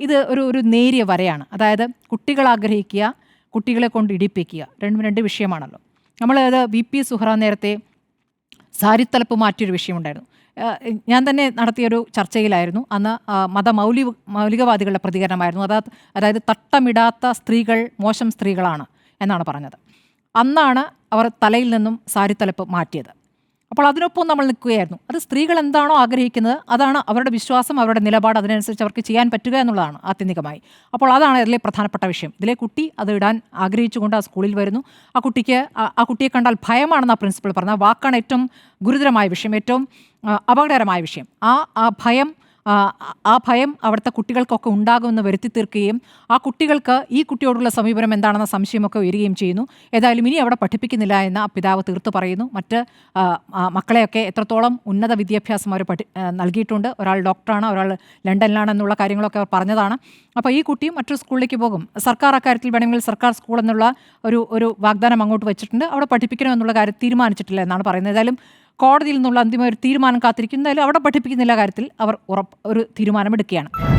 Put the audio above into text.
ഇത് ഒരു ഒരു നേരിയ വരയാണ്. അതായത് കുട്ടികൾ ആഗ്രഹിക്കുക കുട്ടികളെ കൊണ്ട് ഇടിപ്പിക്കുക. രണ്ടും രണ്ട് വിഷയമാണല്ലോ. നമ്മൾ അത് വി പി സുഹ്റ നേരത്തെ സാരിത്തലപ്പ് മാറ്റിയൊരു വിഷയമുണ്ടായിരുന്നു. ഞാൻ തന്നെ നടത്തിയൊരു ചർച്ചയിലായിരുന്നു. അന്ന് മത മതമൗലി മൗലികവാദികളുടെ പ്രതികരണമായിരുന്നു. അതായത് അതായത് തട്ടമിടാത്ത സ്ത്രീകൾ മോശം സ്ത്രീകളാണ് എന്നാണ് പറഞ്ഞത്. അന്നാണ് അവർ തലയിൽ നിന്നും സാരിത്തലപ്പ് മാറ്റിയത്. അപ്പോൾ അതിനൊപ്പം നമ്മൾ നിൽക്കുകയായിരുന്നു. അത് സ്ത്രീകൾ എന്താണോ ആഗ്രഹിക്കുന്നത് അതാണ് അവരുടെ വിശ്വാസം അവരുടെ നിലപാട് അതിനനുസരിച്ച് അവർക്ക് ചെയ്യാൻ പറ്റുക എന്നുള്ളതാണ് ആത്യന്തികമായി. അപ്പോൾ അതാണ് അതിലെ പ്രധാനപ്പെട്ട വിഷയം. ഇതിലെ കുട്ടി അത് ഇടാൻ ആഗ്രഹിച്ചുകൊണ്ട് ആ സ്കൂളിൽ വരുന്നു. ആ കുട്ടിക്ക് ആ- കുട്ടിയെ കണ്ടാൽ ഭയമാണെന്ന് ആ പ്രിൻസിപ്പൾ പറഞ്ഞ വാക്കാണ് ഏറ്റവും ഗുരുതരമായ വിഷയം ഏറ്റവും അപകടകരമായ വിഷയം. ആ ആ ഭയം ആ, ഭയം അവിടുത്തെ കുട്ടികൾക്കൊക്കെ ഉണ്ടാകുമെന്ന് വരുത്തി തീർക്കുകയും ആ കുട്ടികൾക്ക് ഈ കുട്ടിയോടുള്ള സമീപനം എന്താണെന്ന സംശയമൊക്കെ ഉയരുകയും ചെയ്യുന്നു. ഏതായാലും ഇനി അവിടെ പഠിപ്പിക്കുന്നില്ല എന്ന് ആ പിതാവ് തീർത്തു പറയുന്നു. മറ്റ് മക്കളെയൊക്കെ എത്രത്തോളം ഉന്നത വിദ്യാഭ്യാസം അവർ പഠി നൽകിയിട്ടുണ്ട്. ഒരാൾ ഡോക്ടറാണ് ഒരാൾ ലണ്ടനിലാണ് എന്നുള്ള കാര്യങ്ങളൊക്കെ അവർ പറഞ്ഞതാണ്. അപ്പോൾ ഈ കുട്ടിയും മറ്റൊരു സ്കൂളിലേക്ക് പോകും. സർക്കാർ അക്കാര്യത്തിൽ വേണമെങ്കിൽ സർക്കാർ സ്കൂൾ എന്നുള്ള ഒരു ഒരു വാഗ്ദാനം അങ്ങോട്ട് വെച്ചിട്ടുണ്ട്. അവിടെ പഠിപ്പിക്കണമെന്നുള്ള കാര്യം തീരുമാനിച്ചിട്ടില്ല എന്നാണ് പറയുന്നത്. ഏതായാലും കോടതിയിൽ നിന്നുള്ള അന്തിമ ഒരു തീരുമാനം കാത്തിരിക്കും. അവിടെ പഠിപ്പിക്കുന്നില്ല കാര്യത്തിൽ അവർ ഉറപ്പ് ഒരു തീരുമാനമെടുക്കുകയാണ്.